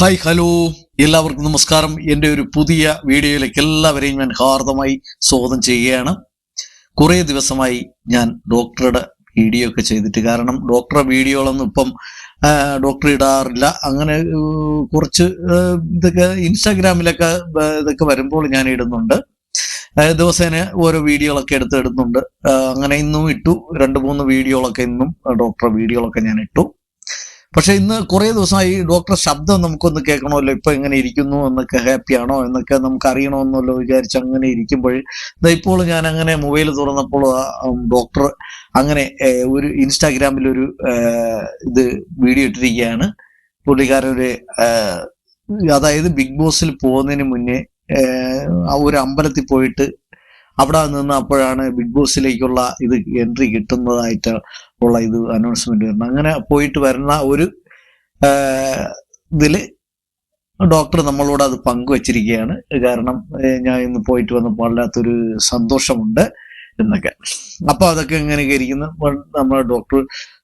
Hi hello എല്ലാവർക്കും നമസ്കാരം. എന്റെ ഒരു പുതിയ വീഡിയോയിലേക്ക് എല്ലാവരെയും ഞാൻ ഹാർദമായി സ്വാഗതം ചെയ്യുകയാണ്. കുറേ ദിവസമായി ഞാൻ ഡോക്ടറുടെ വീഡിയോ ഒക്കെ ചെയ്തിട്ട് കാരണം ഡോക്ടറുടെ വീഡിയോകളൊന്നും ഇപ്പം ഡോക്ടർ ഇടാറില്ല. അങ്ങനെ കുറച്ച് ഇതൊക്കെ ഇൻസ്റ്റാഗ്രാമിലൊക്കെ ഇതൊക്കെ വരുമ്പോൾ ഞാൻ ഇടുന്നുണ്ട്. ദിവസേന ഓരോ വീഡിയോകളൊക്കെ എടുത്ത് ഇടുന്നുണ്ട്. അങ്ങനെ ഇന്നും ഇട്ടു. രണ്ട് മൂന്ന് വീഡിയോകളൊക്കെ ഇന്നും ഡോക്ടറുടെ വീഡിയോകളൊക്കെ ഞാൻ ഇട്ടു. പക്ഷെ ഇന്ന് കുറെ ദിവസമായി ഡോക്ടർ ശബ്ദം നമുക്കൊന്ന് കേൾക്കണമല്ലോ. ഇപ്പൊ എങ്ങനെ ഇരിക്കുന്നു? എന്നൊക്കെ ഹാപ്പി ആണോ? എന്നൊക്കെ നമുക്ക് അറിയണമെന്നല്ലോ വിചാരിച്ച് അങ്ങനെ ഇരിക്കുമ്പോൾ. ഇപ്പോൾ ഞാൻ അങ്ങനെ മൊബൈൽ തുറന്നപ്പോൾ ഡോക്ടർ അങ്ങനെ ഒരു ഇൻസ്റ്റാഗ്രാമിൽ ഒരു ഇത് വീഡിയോ ഇട്ടിരിക്കുകയാണ്. പുള്ളിക്കാരൊരു അതായത് ബിഗ് ബോസിൽ പോകുന്നതിന് മുന്നേ ഒരു അമ്പലത്തിൽ പോയിട്ട് അവിടെ നിന്ന് അപ്പോഴാണ് ബിഗ് ബോസിലേക്കുള്ള ഇത് എൻട്രി കിട്ടുന്നതായിട്ട് ഉള്ള ഇത് അനൗൺസ്മെന്റ് വരുന്നത് അങ്ങനെ പോയിട്ട് വരുന്ന ഒരു ഇതിൽ ഡോക്ടർ നമ്മളോട് അത് പങ്കുവച്ചിരിക്കുകയാണ്. കാരണം ഞാൻ ഇന്ന് പോയിട്ട് വന്നപ്പോൾ വല്ലാത്തൊരു സന്തോഷമുണ്ട് എന്നൊക്കെ. അപ്പൊ അതൊക്കെ എങ്ങനെയൊക്കെ ഇരിക്കുന്നു. നമ്മളെ ഡോക്ടർ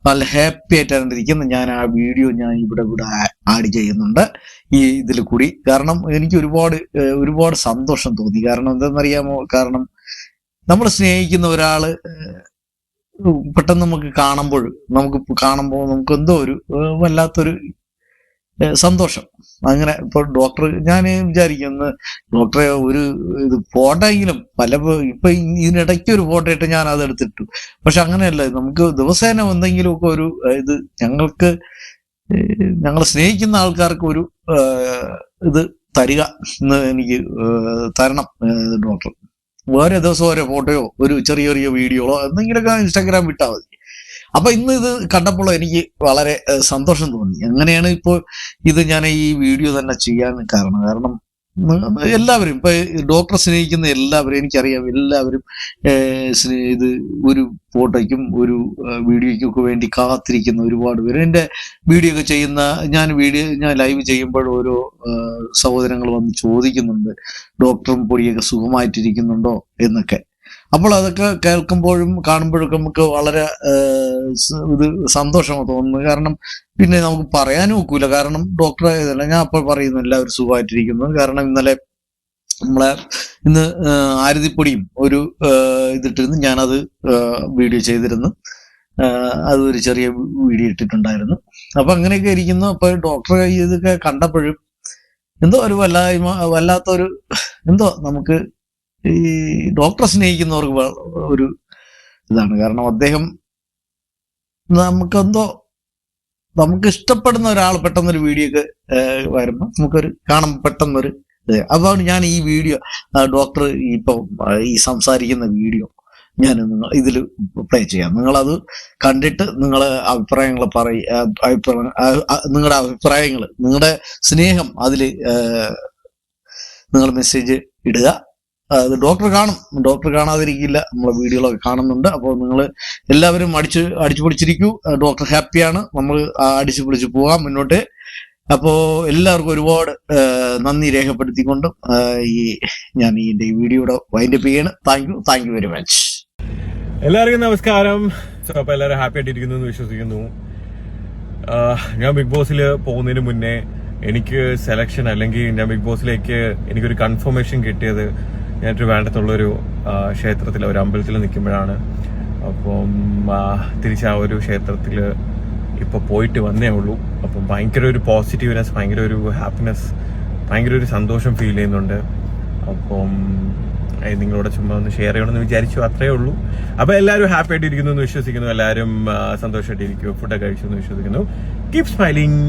നല്ല ഹാപ്പി ആയിട്ടാണ് ഇരിക്കുന്നത് ഞാൻ ആ വീഡിയോ ഞാൻ ഇവിടെ ഇവിടെ ആഡ് ചെയ്യുന്നുണ്ട് ഈ ഇതിൽ കൂടി. കാരണം എനിക്ക് ഒരുപാട് ഒരുപാട് സന്തോഷം തോന്നി. കാരണം എന്താണെന്നറിയാമോ? കാരണം നമ്മൾ സ്നേഹിക്കുന്ന ഒരാൾ പെട്ടെന്ന് നമുക്ക് കാണുമ്പോൾ നമുക്ക് കാണുമ്പോൾ നമുക്ക് എന്തോ ഒരു വല്ലാത്തൊരു സന്തോഷം. അങ്ങനെ ഇപ്പൊ ഡോക്ടർ ഞാൻ വിചാരിക്കുന്നു ഡോക്ടറെ ഒരു ഇത് ഫോട്ടോ എങ്കിലും പല ഇപ്പൊ ഇതിനിടയ്ക്ക് ഒരു ഫോട്ടോ ഇട്ട് ഞാൻ അത് എടുത്തിട്ടു. പക്ഷെ അങ്ങനെയല്ല നമുക്ക് ദിവസേന എന്തെങ്കിലുമൊക്കെ ഒരു ഇത് ഞങ്ങൾക്ക് ഞങ്ങളെ സ്നേഹിക്കുന്ന ആൾക്കാർക്ക് ഒരു ഇത് തരിക എന്ന് എനിക്ക് തരണം ഡോക്ടർ. ഓരോ ദിവസം ഓരോ ഫോട്ടോയോ ഒരു ചെറിയ ചെറിയ വീഡിയോകളോ എന്തെങ്കിലുമൊക്കെ ഇൻസ്റ്റാഗ്രാം വിട്ടാൽ മതി. അപ്പൊ ഇന്ന് ഇത് കണ്ടപ്പോൾ എനിക്ക് വളരെ സന്തോഷം തോന്നി. അങ്ങനെയാണ് ഇപ്പോൾ ഇത് ഞാൻ ഈ വീഡിയോ തന്നെ ചെയ്യാൻ കാരണം? കാരണം എല്ലാവരും ഇപ്പൊ ഡോക്ടറെ സ്നേഹിക്കുന്ന എല്ലാവരും എനിക്കറിയാം. എല്ലാവരും ഇത് ഒരു ഫോട്ടോയ്ക്കും ഒരു വീഡിയോയ്ക്കും ഒക്കെ വേണ്ടി കാത്തിരിക്കുന്ന ഒരുപാട് പേര്. എന്റെ വീഡിയോ ഒക്കെ ചെയ്യുന്ന ഞാൻ വീഡിയോ ഞാൻ ലൈവ് ചെയ്യുമ്പോൾ ഓരോ സഹോദരങ്ങൾ വന്ന് ചോദിക്കുന്നുണ്ട്. ഡോക്ടറും പൊടിയൊക്കെ സുഖമായിട്ടിരിക്കുന്നുണ്ടോ? എന്നൊക്കെ. അപ്പോൾ അതൊക്കെ കേൾക്കുമ്പോഴും കാണുമ്പോഴൊക്കെ നമുക്ക് വളരെ ഇത് സന്തോഷമാണ് തോന്നുന്നത്. കാരണം പിന്നെ നമുക്ക് പറയാനും ഒക്കൂല കാരണം ഡോക്ടറെ ഇതല്ല ഞാൻ അപ്പോൾ പറയുന്നു എല്ലാവരും സുഖമായിട്ടിരിക്കുന്നു. കാരണം ഇന്നലെ നമ്മളെ ഇന്ന് ആരതിപ്പൊടിയും ഒരു ഇതിട്ടിരുന്നു. ഞാനത് വീഡിയോ ചെയ്തിരുന്നു. അത് ഒരു ചെറിയ വീഡിയോ ഇട്ടിട്ടുണ്ടായിരുന്നു. അപ്പൊ അങ്ങനെയൊക്കെ ഇരിക്കുന്നു. അപ്പൊ ഡോക്ടർ ഇതൊക്കെ കണ്ടപ്പോഴും എന്തോ ഒരു വല്ലായ്മ വല്ലാത്തൊരു എന്തോ നമുക്ക് ഈ ഡോക്ടറെ സ്നേഹിക്കുന്നവർക്ക് ഒരു ഇതാണ്. കാരണം അദ്ദേഹം നമുക്കെന്തോ നമുക്ക് ഇഷ്ടപ്പെടുന്ന ഒരാൾ പെട്ടെന്നൊരു വീഡിയോ ഒക്കെ വരുമ്പോൾ നമുക്കൊരു കാണാൻ പെട്ടെന്നൊരു ഇത്. അതാണ് ഞാൻ ഈ വീഡിയോ ഡോക്ടർ ഇപ്പൊ ഈ സംസാരിക്കുന്ന വീഡിയോ ഞാൻ ഇതിൽ പ്ലേ ചെയ്യാം. നിങ്ങളത് കണ്ടിട്ട് നിങ്ങളെ അഭിപ്രായങ്ങൾ പറയ അഭിപ്രായ നിങ്ങളുടെ അഭിപ്രായങ്ങൾ നിങ്ങളുടെ സ്നേഹം അതിൽ നിങ്ങൾ മെസ്സേജ് ഇടുക. അത് ഡോക്ടർ കാണും. ഡോക്ടർ കാണാതിരിക്കില്ല. നമ്മളെ വീഡിയോകളൊക്കെ കാണുന്നുണ്ട്. അപ്പോൾ നിങ്ങൾ എല്ലാവരും അടിച്ച് അടിച്ചു പിടിച്ചിരിക്കൂ ഡോക്ടർ ഹാപ്പിയാണ് നമ്മൾ അടിച്ചു പിടിച്ച് പോകാം മുന്നോട്ട്. അപ്പോൾ എല്ലാവർക്കും ഒരുപാട് നന്ദി രേഖപ്പെടുത്തിക്കൊണ്ടും ഈ ഞാൻ ഈ എന്റെ വീഡിയോയുടെ വൈൻഡപ്പ് ചെയ്യാണ്. Thank you thank you very much എല്ലാവർക്കും നമസ്കാരം. അപ്പോൾ അപ്പൊ എല്ലാവരും ഹാപ്പി ആയിട്ടിരിക്കുന്നു എന്ന് വിശ്വസിക്കുന്നു. ഞാൻ ബിഗ് ബോസിൽ പോകുന്നതിന് മുന്നേ എനിക്ക് സെലക്ഷൻ അല്ലെങ്കിൽ ഞാൻ ബിഗ് ബോസിലേക്ക് എനിക്കൊരു കൺഫർമേഷൻ കിട്ടിയത് ഞാനൊരു ട്രിവാൻഡത്തുള്ളൊരു ക്ഷേത്രത്തിൽ ഒരു അമ്പലത്തിൽ നിൽക്കുമ്പോഴാണ് അപ്പം തിരിച്ച് ആ ഒരു ക്ഷേത്രത്തിൽ ഇപ്പോൾ പോയിട്ട് വന്നേ ഉള്ളൂ. അപ്പം ഭയങ്കര ഒരു പോസിറ്റീവ്നെസ് ഭയങ്കര ഒരു ഹാപ്പിനെസ് ഭയങ്കര ഒരു സന്തോഷം ഫീൽ ചെയ്യുന്നുണ്ട്. അപ്പം നിങ്ങളോട് ചുമ്മാ ഒന്ന് ഷെയർ ചെയ്യണമെന്ന് വിചാരിച്ചു അത്രേ ഉള്ളൂ. അപ്പൊ എല്ലാവരും ഹാപ്പി ആയിട്ട് ഇരിക്കുന്നു എന്ന് വിശ്വസിക്കുന്നു. എല്ലാവരും സന്തോഷമായിട്ടിരിക്കും ഫുഡൊക്കെ കഴിച്ചു എന്ന് വിശ്വസിക്കുന്നു. Keep smiling